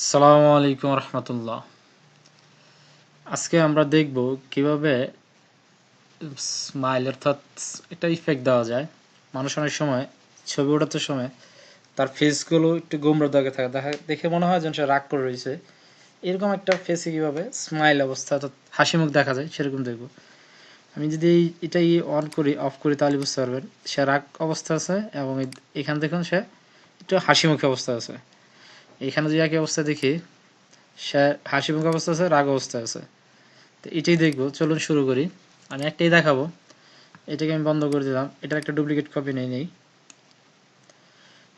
আসসালামু আলাইকুম রহমতুল্লাহ। আজকে আমরা দেখব কীভাবে স্মাইল অর্থাৎ একটা ইফেক্ট দেওয়া যায়। মানুষ অনেক সময় ছবি ওঠাতে সময় তার ফেসগুলো একটু গোমরা দাগে থাকে। দেখা, দেখে মনে হয় যেন সে রাগ করে রয়েছে। এরকম একটা ফেসে কীভাবে স্মাইল অবস্থা, অর্থাৎ হাসি মুখ দেখা যায়, সেরকম দেখব। আমি যদি এটাই অন করি অফ করি, তাহলে বুঝতে পারবেন, সে রাগ অবস্থা আছে এবং এখান দেখুন সে একটু হাসি মুখে অবস্থা আছে। এখানে যদি একই অবস্থা দেখি, সে হাসি মুখ অবস্থা আছে রাগ অবস্থা আছে। তো এটাই দেখব, চলুন শুরু করি। আমি একটাই দেখাবো, এটাকে আমি বন্ধ করে দিলাম। এটার একটা ডুপ্লিকেট কপি নেই নেই।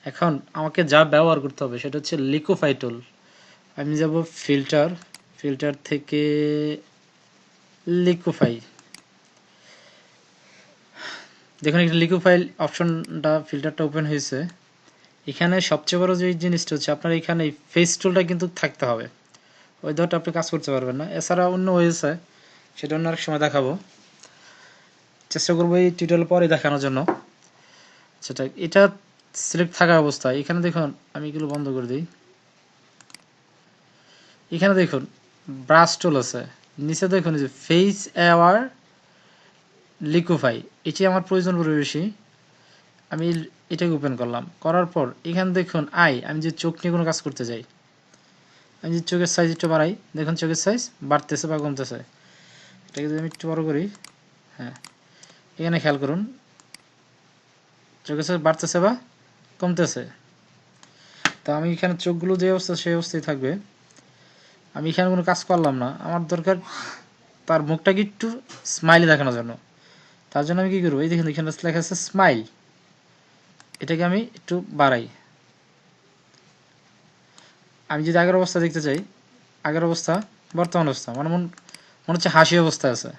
এখন আমাকে যা ব্যবহার করতে হবে, সেটা হচ্ছে লিকোফাই টুল আমি যাব ফিল্টার ফিল্টার থেকে লিকোফাই। দেখুন একটা লিকোফাইল অপশনটা, ফিল্টারটা ওপেন হয়েছে। এখানে সবচেয়ে বড় যে জিনিসটা হচ্ছে আপনার এখানে ফেস টুলটা কিন্তু থাকতে হবে। ওই ধরটা আপনি কাজ করতে পারবেন না। এছাড়া অন্য হয়েছে, সেটা অন্য আরেক সময় দেখাবো। চেষ্টা করব এই টিউটোরিয়াল পরে দেখানোর জন্য। সেটা এটা সিলেক্ট থাকা অবস্থায়, এখানে দেখুন, আমি এগুলো বন্ধ করে দিই। এখানে দেখুন ব্রাশ টুল আছে। নিচে দেখুন যে ফেস অ্যাওয়ার লিকুফাই এটি আমার প্রয়োজন পড়বে বেশি। আমি এটাকে ওপেন করলাম। করার পর এখানে দেখুন আই আমি যে চোখ নিয়ে কোনো কাজ করতে যাই, আমি যে চোখের সাইজ একটু বাড়াই, দেখুন চোখের সাইজ বাড়তেছে বা কমতেছে। এটাকে যদি আমি একটু বড় করি হ্যাঁ এখানে খেয়াল করুন, চোখের সাইজ বাড়তেছে বা কমতেছে। তো আমি এখানে চোখগুলো যে অবস্থা, সেই অবস্থায় থাকবে। আমি এখানে কোনো কাজ করলাম না। আমার দরকার তার মুখটাকে একটু স্মাইলি দেখানোর জন্য। তার জন্য আমি কী করব? এই দেখুন, এখানে লেখা আছে স্মাইল এটাকে আমি একটু বাড়াই। আমি যদি আগের অবস্থা দেখতে চাই, আগের অবস্থা, বর্তমান অবস্থা মানে মন মনে হচ্ছে হাসি অবস্থা আছে।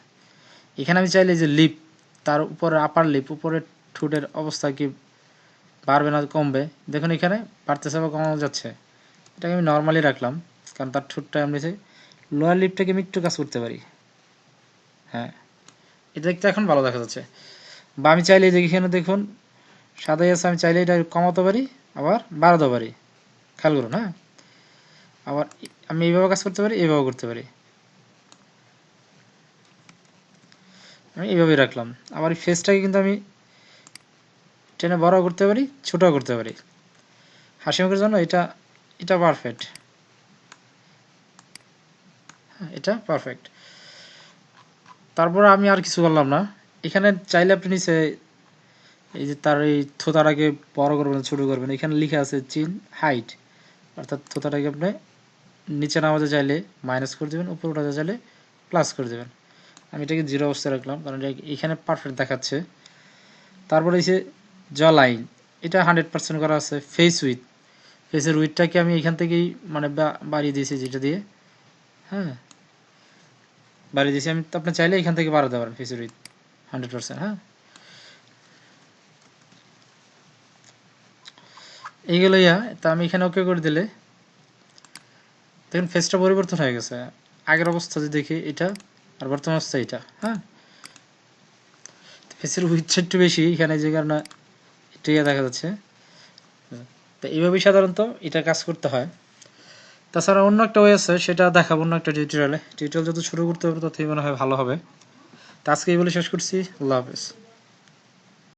এখানে আমি চাইলে যে লিপ তার উপরে আপার লিপ উপরে ঠোঁটের অবস্থা কি বাড়বে না কমবে, দেখুন এখানে বাড়তেছে বা কমানো যাচ্ছে। এটাকে আমি নর্মালি রাখলাম, কারণ তার ঠোঁটটা আমি লোয়ার লিপটাকে আমি একটু কাজ করতে পারি। হ্যাঁ এটা দেখতে এখন ভালো দেখা যাচ্ছে। বা আমি চাইলে যে এখানে দেখুন সাদাই আছে, আমি চাইলে এটা কমাতে পারি, আবার বাড়াতে পারি। খেয়াল করুন হ্যাঁ আবার আমি এইভাবে কাজ করতে পারি, এইভাবে করতে পারি। আমি এইভাবেই রাখলাম। আবার এই ফেসটাকে কিন্তু আমি টেনে বড় করতে পারি ছোট করতে পারি। হাসি মুখের জন্য এটা এটা পারফেক্ট এটা পারফেক্ট তারপর আমি আর কিছু করলাম না। এখানে চাইলে আপনি নিচে এই যে তার এই থোতাটাকে বড় করবেন, ছোট করবেন, এখানে লিখে আছে চিন হাইট অর্থাৎ থোতাটাকে আপনি নিচে নামাতে চাইলে মাইনাস করে দেবেন, উপরে উঠাতে চাইলে প্লাস করে দেবেন। আমি এটাকে জিরো অবস্থায় রাখলাম, কারণ এটা এখানে পারফেক্ট দেখাচ্ছে। তারপরে এসে জ লাইন এটা হান্ড্রেড পার্সেন্ট করা আছে ফেস উইথ ফেসের উইথটাকে আমি এখান থেকেই মানে বাড়িয়ে দিয়েছি যেটা দিয়ে হ্যাঁ। বাড়িয়ে দিয়েছি, আমি আপনি চাইলে এখান থেকে বাড়াতে পারেন ফেসের উইথ হান্ড্রেড পার্সেন্ট হ্যাঁ। এইগুলো ইয়া, তা আমি এখানে ওকে করে দিলে। দেখুন ফেসটা পরিবর্তন হয়ে গেছে। আগের অবস্থা যদি দেখি, এটা, আর বর্তমান অবস্থা এটা হ্যাঁ? ফেসের উইথটা একটু বেশি, এখানে যে কারণে একটু ইয়ে দেখা যাচ্ছে। তো এইভাবেই সাধারণত এটা কাজ করতে হয়। তাছাড়া অন্য একটা ওয়ে আছে, সেটা দেখাবো অন্য একটা টিউটোরিয়ালে টিউটোরিয়াল যত শুরু করতে পারব ততই মনে হয় ভালো হবে। তো আজকে এই বলে শেষ করছি। আল্লাহ হাফেজ।